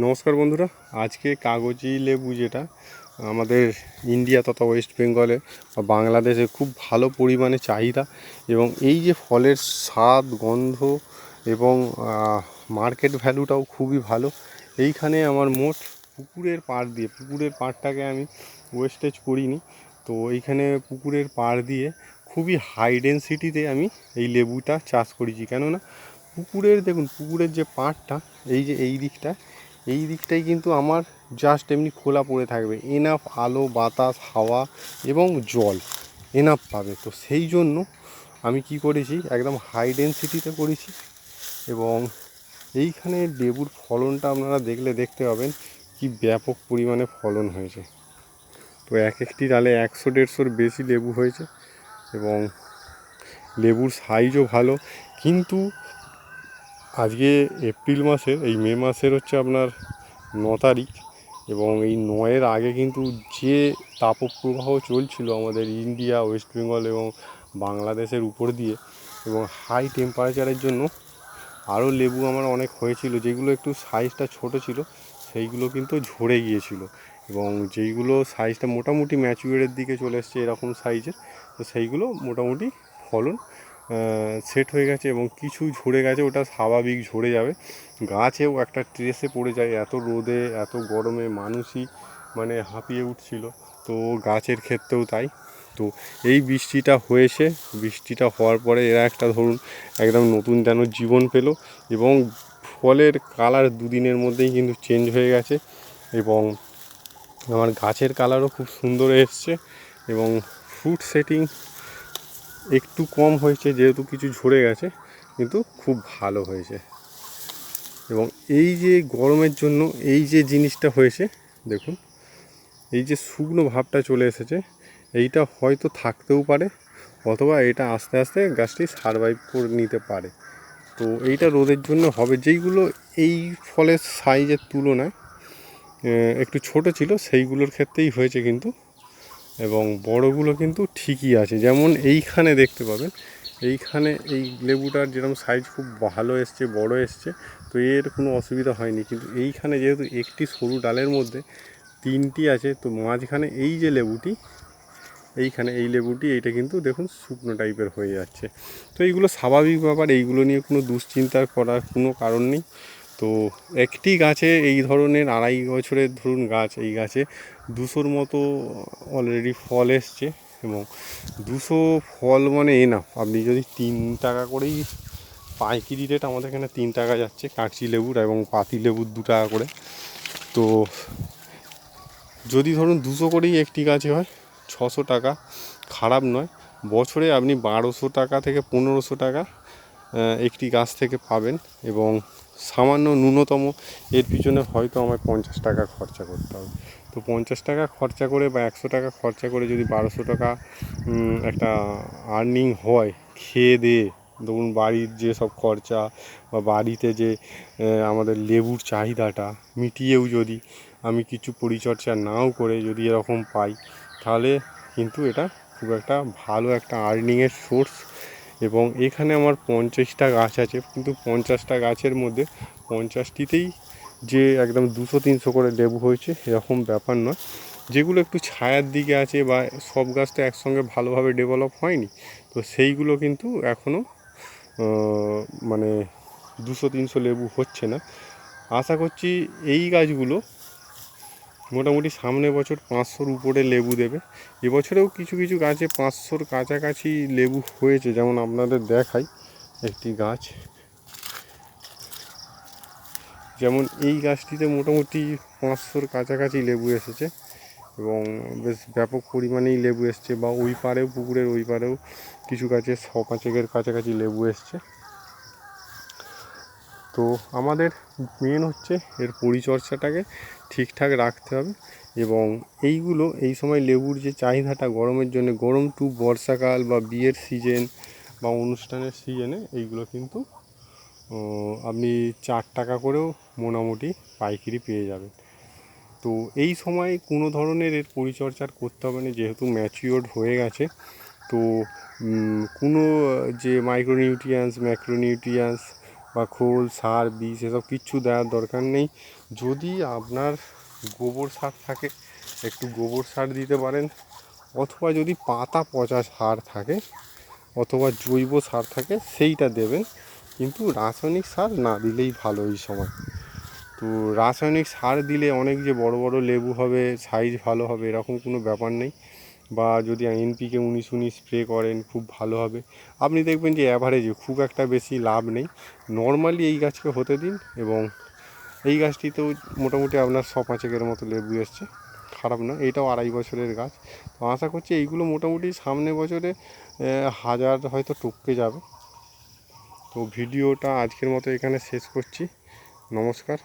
নমস্কার বন্ধুরা, আজকে কাগজি লেবু যেটা, আমাদের ইন্ডিয়া তথা ওয়েস্ট বেঙ্গলে বা বাংলাদেশে খুব ভালো পরিমাণে চাহিদা এবং এই যে ফলের স্বাদ, গন্ধ এবং মার্কেট ভ্যালুটাও খুবই ভালো। এইখানে আমার মোট পুকুরের পাড় দিয়ে, পুকুরের পাড়টাকে আমি ওয়েস্টেজ করিনি। তো এইখানে পুকুরের পাড় দিয়ে খুবই হাই ডেন্সিটিতে আমি এই লেবুটা চাষ করেছি। কেননা পুকুরের, দেখুন, পুকুরের যে পাড়টা, এই যে এই দিকটা এই দিকটাই কিন্তু আমার জাস্ট এমনি খোলা পড়ে থাকবে। এনাফ আলো, বাতাস, হাওয়া এবং জল এনাফ পাবে। তো সেই জন্য আমি কি করেছি, একদম হাই ডেন্সিটিতে করেছি এবং এইখানে লেবুর ফলনটা আপনারা দেখলে দেখতে পাবেন কি ব্যাপক পরিমাণে ফলন হয়েছে। তো এক একটি ডালে একশো, দেড়শোর বেশি লেবু হয়েছে এবং লেবুর সাইজও ভালো। কিন্তু আজকে এপ্রিল মাসের, এই মে মাসের হচ্ছে আপনার ন তারিখ এবং এই নয়ের আগে কিন্তু যে তাপপ্রবাহ চলছিল আমাদের ইন্ডিয়া, ওয়েস্ট বেঙ্গল এবং বাংলাদেশের উপর দিয়ে এবং হাই টেম্পারেচারের জন্য আরও লেবু আমার অনেক হয়েছিল, যেগুলো একটু সাইজটা ছোট ছিল, সেইগুলো কিন্তু ঝরে গিয়েছিল এবং যেইগুলো সাইজটা মোটামুটি ম্যাচুয়ারের দিকে চলে এসছে এরকম সাইজের, তো সেইগুলো মোটামুটি ফলন সেট হয়ে গেছে এবং কিছু ঝরে গেছে, ওটা স্বাভাবিক ঝরে যাবে। গাছেও একটা ট্রেসে পড়ে যায়, এত রোদে, এত গরমে মানুষই মানে হাঁপিয়ে উঠছিল। তো গাছের ক্ষেত্রেও তাই। তো এই বৃষ্টিটা হয়েছে, বৃষ্টিটা হওয়ার পরে এরা একটা ধরুন একদম নতুন যেন জীবন পেল এবং ফলের কালার দুদিনের মধ্যেই কিন্তু চেঞ্জ হয়ে গেছে এবং আমার গাছের কালারও খুব সুন্দর এসছে এবং ফ্রুট সেটিং একটু কম হয়েছে, যেহেতু কিছু ঝরে গেছে, কিন্তু খুব ভালো হয়েছে। এবং এই যে গরমের জন্য এই যে জিনিসটা হয়েছে, দেখুন, এই যে শুকনো ভাবটা চলে এসেছে, এইটা হয়তো থাকতেও পারে, অথবা এটা আস্তে আস্তে গাছটি সারভাইভ করে নিতে পারে। তো এইটা রোদের জন্য হবে। যেইগুলো এই ফলের সাইজের তুলনায় একটু ছোট ছিল, সেইগুলোর ক্ষেত্রেই হয়েছে কিন্তু। এবং বড়গুলো কিন্তু ঠিকই আছে। যেমন এইখানে দেখতে পাবেন, এইখানে এই লেবুটার যেরকম সাইজ খুব ভালো এসছে, বড় এসছে, তো এর কোনো অসুবিধা হয়নি। কিন্তু এইখানে যেহেতু একটি সরু ডালের মধ্যে তিনটি আছে, তো মাঝখানে এই যে লেবুটি, এইখানে এই লেবুটি, এইটা কিন্তু দেখুন শুকনো টাইপের হয়ে যাচ্ছে। তো এইগুলো স্বাভাবিক ব্যাপার, এইগুলো নিয়ে কোনো দুশ্চিন্তা করার কোনো কারণ নেই। তো একটি গাছে এই ধরনের আড়াই বছরের ধরুন গাছ, এই গাছে দুশোর মতো অলরেডি ফল এসছে এবং দুশো ফল মানে এ না আপনি যদি তিন টাকা করেই পাইকিরি রেট আমাদের এখানে তিন টাকা যাচ্ছে কাঁচি লেবুর এবং পাতি লেবুর দু টাকা করে। তো যদি ধরুন দুশো করেই একটি গাছে হয়, ছশো টাকা, খারাপ নয়। বছরে আপনি বারোশো টাকা থেকে পনেরোশো টাকা একটি গাছ থেকে পাবেন এবং সামান্য ন্যূনতম, এর পিছনে হয়তো আমায় পঞ্চাশ টাকা খরচা করতে হবে। তো পঞ্চাশ টাকা খরচা করে বা একশো টাকা খরচা করে যদি বারোশো টাকা একটা আর্নিং হয়, খেয়ে দিয়ে ধরুন বাড়ির যে সব খরচা বা বাড়িতে যে আমাদের লেবুর চাহিদাটা মিটিয়েও যদি আমি কিছু পরিচর্যা নাও করে যদি এরকম পাই, তাহলে কিন্তু এটা খুব একটা ভালো একটা আর্নিংয়ের সোর্স এবং এখানে আমার পঞ্চাশটা গাছ আছে, কিন্তু পঞ্চাশটা গাছের মধ্যে পঞ্চাশটিতেই যে একদম দুশো, তিনশো করে লেবু হয়েছে, এরকম ব্যাপার নয়। যেগুলো একটু ছায়ার দিকে আছে বা সব গাছ তো একসঙ্গে ভালোভাবে ডেভেলপ হয়নি, তো সেইগুলো কিন্তু এখনও মানে দুশো, তিনশো লেবু হচ্ছে না। আশা করছি এই গাছগুলো মোটামুটি সামনে বছর পাঁচশোর উপরে লেবু দেবে। এবছরেও কিছু কিছু গাছে পাঁচশোর কাছাকাছি লেবু হয়েছে, যেমন আপনাদের দেখাই একটি গাছ। যেমন এই গাছটিতে মোটামুটি পাঁচশোর কাছাকাছি লেবু এসেছে এবং বেশ ব্যাপক পরিমাণেই লেবু এসছে বা ওই পারেও, পুকুরের ওই পারেও কিছু গাছে ছ পাঁচেকের কাছাকাছি লেবু এসছে। তো আমাদের মেন হচ্ছে এর পরিচর্যাটাকে ঠিকঠাক রাখতে হবে এবং এইগুলো এই সময় লেবুর যে চাহিদাটা গরমের জন্য, গরম টু বর্ষাকাল বা বিয়ের সিজন বা অনুষ্ঠানের সিজনে এইগুলো কিন্তু আপনি চার টাকা করেও মোটামুটি পাইকারি পেয়ে যাবেন। তো এই সময় কোনো ধরনের এর পরিচর্যার করতে হবে না, যেহেতু ম্যাচিওর্ড হয়ে গেছে। তো কোনো যে মাইক্রোনিউট্রিয়ান্স ম্যাক্রোনিউট্রিয়ান্স বা খোল, সার, বিষ এসব কিচ্ছু দেওয়ার দরকার নেই। যদি আপনার গোবর সার থাকে, একটু গোবর সার দিতে পারেন, অথবা যদি পাতা পচা সার থাকে, অথবা জৈব সার থাকে, সেইটা দেবেন। কিন্তু রাসায়নিক সার না দিলেই ভালো এই সময়। তো রাসায়নিক সার দিলে অনেক যে বড় বড় লেবু হবে, সাইজ ভালো হবে, এরকম কোনো ব্যাপার নেই। বা যদি এনপিকে উনিশ উনিশ স্প্রে করেন, খুব ভালো হবে। আপনি দেখবেন যে অ্যাভারেজে খুব একটা বেশি লাভ নেই। নর্মালি এই গাছকে হতে দিন এবং এই গাছটিতেও মোটামুটি আপনার ছ পাঁচেকের মতো লেবু এসছে। খারাপ না, এটাও আড়াই বছরের গাছ। তো আশা করছি এইগুলো মোটামুটি সামনে বছরে হাজার হয়তো টপকে যাবে। তো ভিডিওটা আজকের মতো এখানে শেষ করছি। নমস্কার।